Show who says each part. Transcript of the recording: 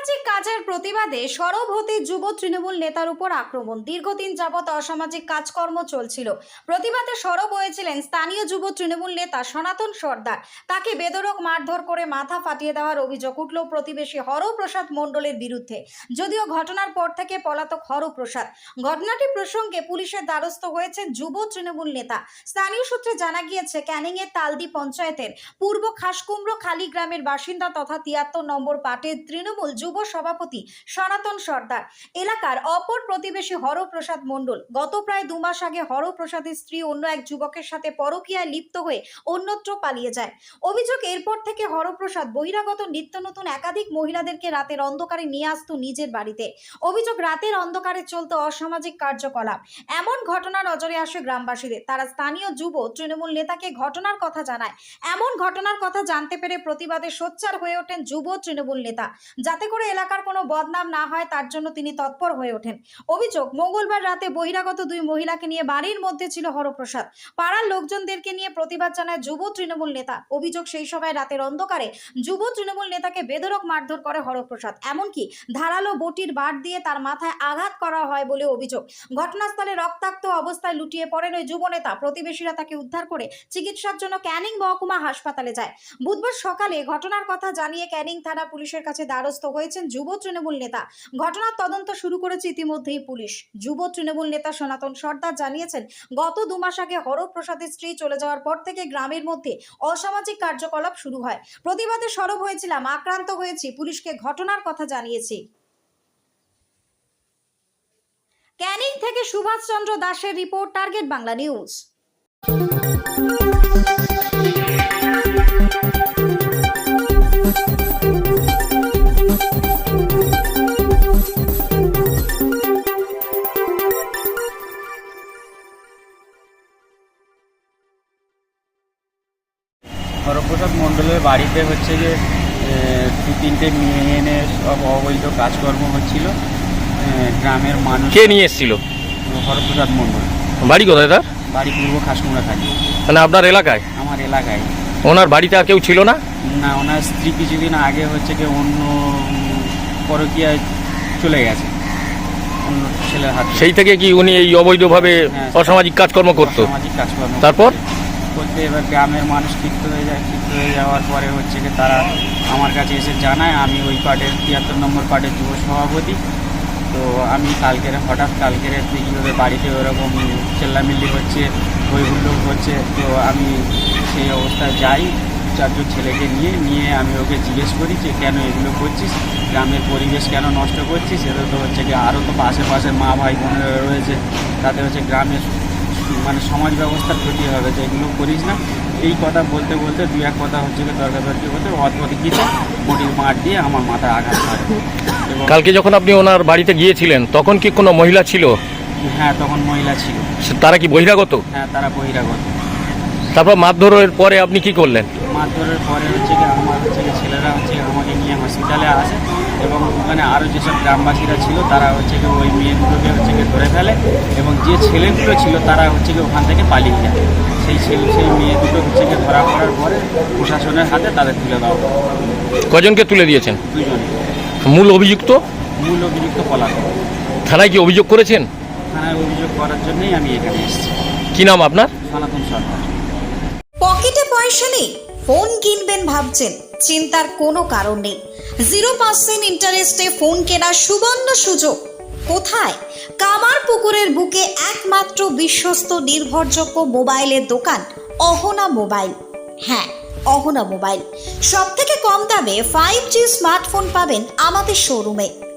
Speaker 1: অসামাজিক কাজের প্রতিবাদে সরব হতে যুব তৃণমূল নেতার উপর আক্রমণ। দীর্ঘদিন যাবৎ অসামাজিক কাজকর্ম চলছিল। প্রতিবাদে সরব হয়েছিলেন স্থানীয় যুব তৃণমূল নেতা সনাতন সর্দার। তাকে বেদরক মারধর করে মাথা ফাটিয়ে দেওয়ার অভিযোগ উঠল প্রতিবেশী হরপ্রসাদ মণ্ডলের বিরুদ্ধে। যদিও ঘটনার পর থেকে পলাতক হরপ্রসাদ। ঘটনাটি প্রসঙ্গে পুলিশের দ্বারস্থ হয়েছে যুব তৃণমূল নেতা। স্থানীয় সূত্রে জানা গিয়েছে, ক্যানিংয়ের তালদি পঞ্চায়েতের পূর্ব খাসকুমড়ো খালি গ্রামের বাসিন্দা তথা তিয়াত্তর নম্বর পার্টির তৃণমূল যুব সভাপতি সনাতন সর্দার। এলাকার অপর প্রতিবেশী হরপ্রসাদ মণ্ডল গত প্রায় দু মাস আগে হরপ্রসাদের স্ত্রী অন্য এক যুবকের সাথে পরকীয়ায় লিপ্ত হয়ে অন্যত্র পালিয়ে যায়। অভিযোগ এরপর থেকে হরপ্রসাদ বহিরাগত নিত্য নতুন একাধিক মহিলাদেরকে রাতের অন্ধকারে নিয়ে আসতো নিজের বাড়িতে। অভিযোগ রাতের অন্ধকারে চলতো অসামাজিক কার্যকলাপ। এমন ঘটনা নজরে আসে গ্রামবাসীদের। তারা স্থানীয় যুব তৃণমূল নেতাকে ঘটনার কথা জানায়। এমন ঘটনার কথা জানতে পেরে প্রতিবাদে সোচ্চার হয়ে ওঠেন যুব তৃণমূল নেতা। যাতে করে এলাকার কোনো বদনাম না হয়, তার জন্য তিনি তৎপর হয়ে ওঠেন। অভিযোগ, মঙ্গলবার রাতে বহিরাগত দুই মহিলাকে নিয়ে বাড়ির মধ্যে ছিল হরপ্রসাদ। পাড়ার লোকজনদেরকে নিয়ে প্রতিবাদ জানায় যুব তৃণমূল নেতা। অভিযোগ, সেই সময় রাতের অন্ধকারে যুব তৃণমূল নেতাকে বেদরক মারধর করে হরপ্রসাদ। এমনকি ধারালো বটির বাট দিয়ে তার মাথায় আঘাত করা হয় বলে অভিযোগ। ঘটনাস্থলে রক্তাক্ত অবস্থায় লুটিয়ে পড়েন ওই যুবনেতা প্রতিবেশীরা তাকে উদ্ধার করে চিকিৎসার জন্য ক্যানিং মহকুমা হাসপাতালে যায়। বুধবার সকালে ঘটনার কথা জানিয়ে ক্যানিং থানা পুলিশের কাছে দ্বারস্থ হয়েছেন যুব তৃণমূল নেতা। ঘটনার তদন্ত শুরু করেছে ইতিমধ্যেই পুলিশ। যুব তৃণমূল নেতা সনাতন সর্দার জানিয়েছেন, গত দু মাস আগে হরপ্রসাদের স্ত্রী চলে যাওয়ার পর থেকে গ্রামের মধ্যে অসামাজিক কার্যকলাপ শুরু হয়। প্রতিবাদে সরব হয়েছিলাম, আক্রান্ত হয়েছি, পুলিশকে ঘটনার কথা জানিয়েছি। ক্যানিং থেকে সুভাষচন্দ্র দাসের report, target Bangla news.
Speaker 2: Haraprasad মণ্ডলের বাড়িতে হচ্ছে যে দু তিনটে মেয়ে এনে সব অবৈধ কাজকর্ম হচ্ছিল। গ্রামের মানুষ
Speaker 3: কে নিয়ে এসেছিল?
Speaker 2: হরপ্রসাদ মণ্ডল।
Speaker 3: বাড়ি কোথায় তার?
Speaker 2: বাড়ি পূর্ব খাসকুমড়া থাকি।
Speaker 3: মানে আপনার এলাকায়?
Speaker 2: আমার এলাকায়।
Speaker 3: ওনার বাড়িতে আর কেউ ছিল না?
Speaker 2: না ওনার স্ত্রী কিছুদিন আগে হচ্ছে কি অন্য পরকীয়ায় চলে গেছে। অন্য ছেলের হাতে।
Speaker 3: সেই থেকে কি উনি এই অবৈধভাবে
Speaker 2: হ্যাঁ।
Speaker 3: অসামাজিক কাজকর্ম করতো?
Speaker 2: সামাজিক কাজকর্ম
Speaker 3: তারপর?
Speaker 2: এবার গ্রামের মানুষ ক্ষিপ্ত হয়ে যায় ক্ষিপ্ত হয়ে যাওয়ার পরে হচ্ছে কি তারা আমার কাছে এসে জানায়, আমি ওই পার্টের তিয়াত্তর নম্বর পার্টের যুব সভাপতি। তো আমি কালকের, হঠাৎ কালকের কীভাবে বাড়িতে ওরকম চেল্লামিল্লি হচ্ছে হই হুল্লোড় হচ্ছে, তো আমি সেই অবস্থায় যাই, চারজন ছেলেকে নিয়ে নিয়ে আমি ওকে জিজ্ঞেস করি যে, কেন এগুলো করছিস? গ্রামের পরিবেশ কেন নষ্ট করছিস? সেটা তো হচ্ছে কি আরও তো আশেপাশে মা ভাই বোনেরা রয়েছে, তাতে হচ্ছে গ্রামের মানে সমাজ ব্যবস্থার ক্ষতি হবে যে এগুলো করিস না। এই কথা বলতে বলতে দু এক কথা হচ্ছে কি তর্কাতর্কি হতে অদ্ভুত গিয়ে বটির মার দিয়ে আমার মাথায় আঘাত করে।
Speaker 3: কালকে যখন আপনি ওনার বাড়িতে গিয়েছিলেন তখন কি কোনো মহিলা ছিল?
Speaker 2: হ্যাঁ তখন মহিলা ছিল।
Speaker 3: তারা কি বহিরাগত?
Speaker 2: হ্যাঁ তারা বহিরাগত।
Speaker 3: তারপর মারধরের পরে আপনি কি করলেন?
Speaker 2: মারধরের পরে হচ্ছে কি আমার হচ্ছে কি ছেলেরা হচ্ছে আমাকে নিয়ে হসপিটালে আসে এবং ওখানে আরও যেসব গ্রামবাসীরা ছিল তারা হচ্ছে কি ওই মেয়েগুলোকে হচ্ছে কি ধরে ফেলে এবং যে ছেলেগুলো ছিল তারা হচ্ছে কি ওখান থেকে পালিয়ে যায়। সেই ছেলে সেই মেয়ে দুটো হচ্ছে কি ধরা পড়ার পরে প্রশাসনের হাতে তাদের তুলে দেওয়া
Speaker 3: কজনকে তুলে দিয়েছেন?
Speaker 2: দুজনে
Speaker 3: মূল অভিযুক্ত?
Speaker 2: মূল অভিযুক্ত পলাতক।
Speaker 3: থানায় কি অভিযোগ করেছেন?
Speaker 2: থানায় অভিযোগ করার জন্যই আমি এখানে এসেছি।
Speaker 3: কি নাম আপনার?
Speaker 2: সনাতন সরকার।
Speaker 1: পয়সা নেই ফোন কিনবেন ভাবছেন, চিন্তার কোনো কারণ নেই। জিরো পার্সেন্ট ইন্টারেস্টে ফোন কেনার সুবর্ণ সুযোগ। কোথায়? কামার পুকুরের বুকে একমাত্র বিশ্বস্ত নির্ভরযোগ্য মোবাইলের দোকান, অহনা মোবাইল। হ্যাঁ অহনা মোবাইল। সব থেকে কম দামে ফাইভ জি স্মার্টফোন পাবেন আমাদের শোরুমে